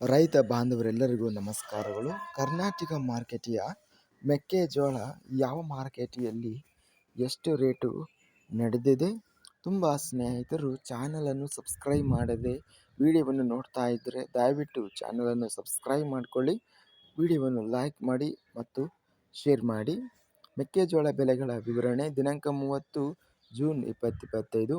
ರೈತ ಬಾಂಧವರೆಲ್ಲರಿಗೂ ನಮಸ್ಕಾರಗಳು. ಕರ್ನಾಟಕ ಮಾರ್ಕೆಟಿಯ ಮೆಕ್ಕೆಜೋಳ ಯಾವ ಮಾರ್ಕೆಟಿಯಲ್ಲಿ ಎಷ್ಟು ರೇಟು ನಡೆದಿದೆ? ತುಂಬ ಸ್ನೇಹಿತರು ಚಾನಲನ್ನು ಸಬ್ಸ್ಕ್ರೈಬ್ ಮಾಡದೆ ವಿಡಿಯೋವನ್ನು ನೋಡ್ತಾ ಇದ್ದರೆ ದಯವಿಟ್ಟು ಚಾನಲನ್ನು ಸಬ್ಸ್ಕ್ರೈಬ್ ಮಾಡಿಕೊಳ್ಳಿ, ವಿಡಿಯೋವನ್ನು ಲೈಕ್ ಮಾಡಿ ಮತ್ತು ಶೇರ್ ಮಾಡಿ. ಮೆಕ್ಕೆಜೋಳ ಬೆಲೆಗಳ ವಿವರಣೆ, ದಿನಾಂಕ ಮೂವತ್ತು ಜೂನ್ ಇಪ್ಪತ್ತಿಪ್ಪತ್ತೈದು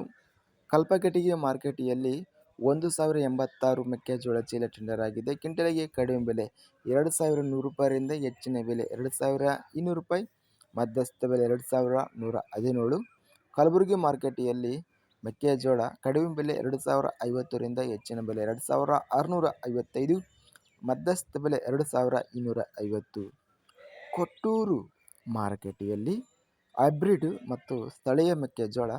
ಕಲ್ಪಕಟಿಗೆ ಮಾರ್ಕೆಟಿಯಲ್ಲಿ ಒಂದು ಸಾವಿರ ಎಂಬತ್ತಾರು ಮೆಕ್ಕೆಜೋಳ ಚೀಲ ಟೆಂಡರ್ ಆಗಿದೆ ಕ್ವಿಂಟಲಿಗೆ ಕಡಿಮೆ ಬೆಲೆ ಎರಡು ಸಾವಿರ ನೂರು ರೂಪಾಯಿಯಿಂದ ಹೆಚ್ಚಿನ ಬೆಲೆ ಎರಡು ಸಾವಿರ ಇನ್ನೂರು ರೂಪಾಯಿ, ಮಧ್ಯಸ್ಥ ಬೆಲೆ ಎರಡು ಸಾವಿರ ನೂರ ಹದಿನೇಳು. ಕಲಬುರಗಿ ಮಾರ್ಕೆಟಿಯಲ್ಲಿ ಮೆಕ್ಕೆಜೋಳ ಕಡಿಮೆ ಬೆಲೆ ಎರಡು ಸಾವಿರ ಐವತ್ತರಿಂದ ಹೆಚ್ಚಿನ ಬೆಲೆ ಎರಡು ಸಾವಿರ ಆರುನೂರ ಐವತ್ತೈದು ಮಧ್ಯಸ್ಥ ಬೆಲೆ ಎರಡು ಸಾವಿರ ಇನ್ನೂರ ಐವತ್ತು ಕೊಟ್ಟೂರು ಮಾರುಕಟ್ಟೆಯಲ್ಲಿ ಹೈಬ್ರಿಡ್ ಮತ್ತು ಸ್ಥಳೀಯ ಮೆಕ್ಕೆಜೋಳ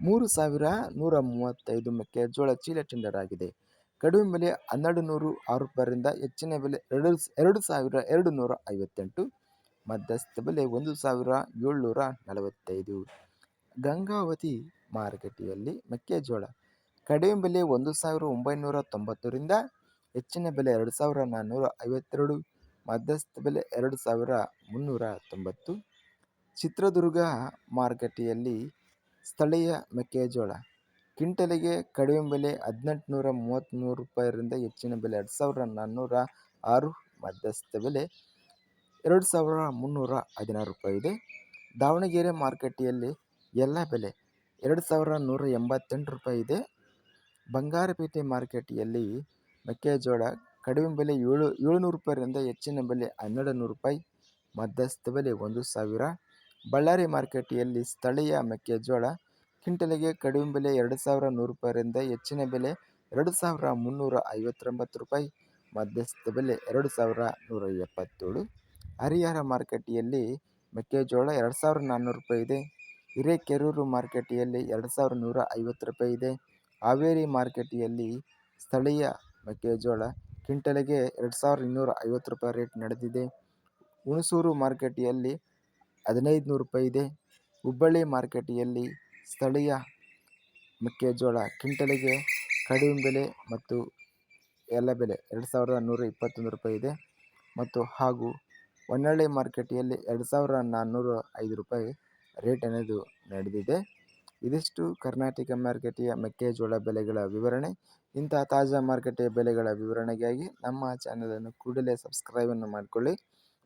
ಮೂರು ಸಾವಿರ ನೂರ ಮೂವತ್ತೈದು ಮೆಕ್ಕೆಜೋಳ ಚೀಲ ಟೆಂಡರ್ ಆಗಿದೆ. ಕಡಿಮೆ ಬೆಲೆ ಹನ್ನೆರಡು ನೂರು ಆರು ರೂಪಾಯಿಂದ ಹೆಚ್ಚಿನ ಬೆಲೆ ಎರಡು ಎರಡು ಸಾವಿರ ಎರಡು ನೂರ ಐವತ್ತೆಂಟು. ಮಧ್ಯಸ್ಥ ಬೆಲೆ ಒಂದು ಸಾವಿರ ಏಳ್ನೂರ ನಲವತ್ತೈದು. ಗಂಗಾವತಿ ಮಾರುಕಟ್ಟೆಯಲ್ಲಿ ಮೆಕ್ಕೆಜೋಳ ಕಡಿಮೆ ಬೆಲೆ ಒಂದು ಸಾವಿರ ಒಂಬೈನೂರ ತೊಂಬತ್ತರಿಂದ ಹೆಚ್ಚಿನ ಬೆಲೆ ಎರಡು ಸಾವಿರ ನಾನ್ನೂರ ಐವತ್ತೆರಡು. ಮಧ್ಯಸ್ಥ ಬೆಲೆ ಎರಡು ಸಾವಿರ ಮುನ್ನೂರ ತೊಂಬತ್ತು. ಚಿತ್ರದುರ್ಗ ಮಾರುಕಟ್ಟೆಯಲ್ಲಿ ಸ್ಥಳೀಯ ಮೆಕ್ಕೆಜೋಳ. ಕ್ವಿಂಟಲಿಗೆ ಕಡಿಮೆ ಬೆಲೆ ಹದಿನೆಂಟುನೂರ ಮೂವತ್ತ್ಮೂರು ರೂಪಾಯಿರಿಂದ ಹೆಚ್ಚಿನ ಬೆಲೆ ಎರಡು ಸಾವಿರ ನಾನ್ನೂರ ಆರು ಮಧ್ಯಸ್ಥ ಬೆಲೆ ಎರಡು ಸಾವಿರ ಮುನ್ನೂರ ಹದಿನಾರು ರೂಪಾಯಿ ಇದೆ. ದಾವಣಗೆರೆ ಮಾರುಕಟ್ಟೆಯಲ್ಲಿ ಎಲ್ಲ ಬೆಲೆ ಎರಡು ಸಾವಿರ ನೂರ ಎಂಬತ್ತೆಂಟು ರೂಪಾಯಿ ಇದೆ. ಬಂಗಾರಪೇಟೆ ಮಾರುಕಟ್ಟೆಯಲ್ಲಿ ಮೆಕ್ಕೆಜೋಳ ಕಡಿಮೆ ಬೆಲೆ ಏಳು, ಏಳುನೂರು ರೂಪಾಯಿಯಿಂದ ಹೆಚ್ಚಿನ ಬೆಲೆ ಹನ್ನೆರಡು ನೂರು ರೂಪಾಯಿ ಮಧ್ಯಸ್ಥ ಬೆಲೆ ಒಂದು ಸಾವಿರ. ಬಳ್ಳಾರಿ ಮಾರುಕಟ್ಟೆಯಲ್ಲಿ ಸ್ಥಳೀಯ ಮೆಕ್ಕೆಜೋಳ ಕ್ವಿಂಟಲಿಗೆ ಕಡಿಮೆ ಬೆಲೆ ಎರಡು ಸಾವಿರ ನೂರು ರೂಪಾಯಿರಿಂದ ಹೆಚ್ಚಿನ ಬೆಲೆ ಎರಡು ಸಾವಿರ ಮುನ್ನೂರ ಐವತ್ತೊಂಬತ್ತು ರೂಪಾಯಿ, ಮಧ್ಯಸ್ಥ ಬೆಲೆ ಎರಡು ಸಾವಿರ ನೂರ ಎಪ್ಪತ್ತೇಳು. ಹರಿಹರ ಮಾರುಕಟ್ಟೆಯಲ್ಲಿ ಮೆಕ್ಕೆಜೋಳ ಎರಡು ಸಾವಿರ ನಾನ್ನೂರು ರೂಪಾಯಿ ಇದೆ. ಹಿರೇಕೆರೂರು ಮಾರುಕಟ್ಟೆಯಲ್ಲಿ ಎರಡು ಸಾವಿರ ನೂರ ಐವತ್ತು ರೂಪಾಯಿ ಇದೆ. ಹಾವೇರಿ ಮಾರುಕಟ್ಟೆಯಲ್ಲಿ ಸ್ಥಳೀಯ ಮೆಕ್ಕೆಜೋಳ ಕ್ವಿಂಟಲಿಗೆ ಎರಡು ಸಾವಿರ ಇನ್ನೂರ ಐವತ್ತು ರೂಪಾಯಿ ರೇಟ್ ನಡೆದಿದೆ. ಹುಣಸೂರು ಮಾರುಕಟ್ಟೆಯಲ್ಲಿ ಹದಿನೈದು ನೂರು ರೂಪಾಯಿ ಇದೆ. ಹುಬ್ಬಳ್ಳಿ ಮಾರ್ಕೆಟಿಯಲ್ಲಿ ಸ್ಥಳೀಯ ಮೆಕ್ಕೆಜೋಳ ಕ್ವಿಂಟಲಿಗೆ ಕಡಿಮೆ ಬೆಲೆ ಮತ್ತು ಎಲ್ಲ ಬೆಲೆ ಎರಡು ಸಾವಿರದ ನೂರ ಇಪ್ಪತ್ತೊಂದು ರೂಪಾಯಿ ಇದೆ ಮತ್ತು ಹಾಗೂ ಹೊನ್ನಾಳಿ ಮಾರ್ಕೆಟಿಯಲ್ಲಿ ಎರಡು ಸಾವಿರ ನಾನ್ನೂರ ಐದು ರೂಪಾಯಿ ರೇಟ್ ಅನ್ನೋದು ನಡೆದಿದೆ. ಇದಿಷ್ಟು ಕರ್ನಾಟಕ ಮಾರ್ಕೆಟಿಯ ಮೆಕ್ಕೆಜೋಳ ಬೆಲೆಗಳ ವಿವರಣೆ. ಇಂಥ ತಾಜಾ ಮಾರುಕಟ್ಟೆಯ ಬೆಲೆಗಳ ವಿವರಣೆಗಾಗಿ ನಮ್ಮ ಚಾನಲನ್ನು ಕೂಡಲೇ ಸಬ್ಸ್ಕ್ರೈಬನ್ನು ಮಾಡಿಕೊಳ್ಳಿ.